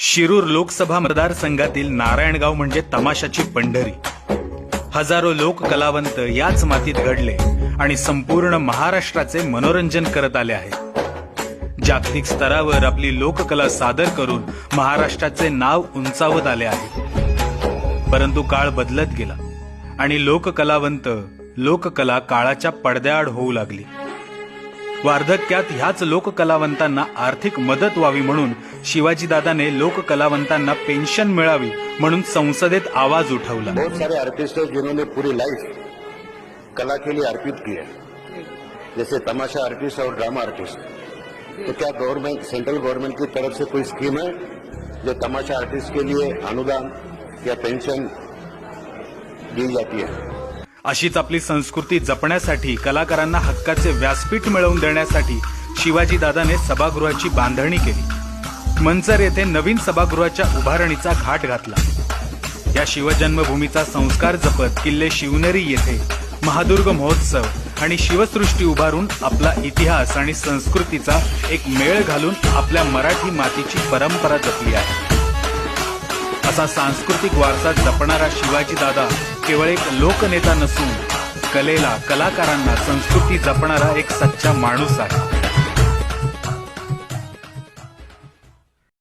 शिरूर लोकसभा मतदारसंघातील नारायणगाव म्हणजे तमाशाची पंढरी. हजारो लोक कलावंत याच मातीत घडले आणि संपूर्ण महाराष्ट्राचे मनोरंजन करत आले आहेत जागतिक स्तरावर आपली लोककला सादर करून महाराष्ट्राचे नाव उंचावत आले आहे. परंतु काळ बदलत गेला आणि लोककलावंत लोककला काळाच्या पडद्याआड होऊ लागली. वार्धक्यात ह्याच लोककलावंतांना आर्थिक मदत व्हावी म्हणून शिवाजीदादाने लोककलावंतांना पेन्शन मिळावी म्हणून संसदेत आवाज उठवला. बहुत सारे आर्टिस्ट जिन्होंने पूरी लाइफ कला के लिए अर्पित की है. जैसे तमाशा आर्टिस्ट और ड्रामा आर्टिस्ट तो क्या गवर्नमेंट सेंट्रल गवर्नमेंट की तरफ से कोई स्कीम है जो तमाशा आर्टिस्ट के लिए अनुदान या पेंशन दी जाती है? अशीच आपली संस्कृती जपण्यासाठी कलाकारांना हक्काचे व्यासपीठ मिळवून देण्यासाठी शिवाजीदादाने सभागृहाची बांधणी केली. मंचर येथे नवीन सभागृहाच्या उभारणीचा घाट घातला. या शिवजन्मभूमीचा संस्कार जपत किल्ले शिवनेरी येथे महादुर्ग महोत्सव आणि शिवसृष्टी उभारून आपला इतिहास आणि संस्कृतीचा एक मेळ घालून आपल्या मराठी मातीची परंपरा जपली आहे. असा सांस्कृतिक वारसा जपणारा शिवाजी दादा केवळ एक लोकनेता नसून कलेला कलाकारांना संस्कृती जपणारा एक सच्चा माणूस आहे.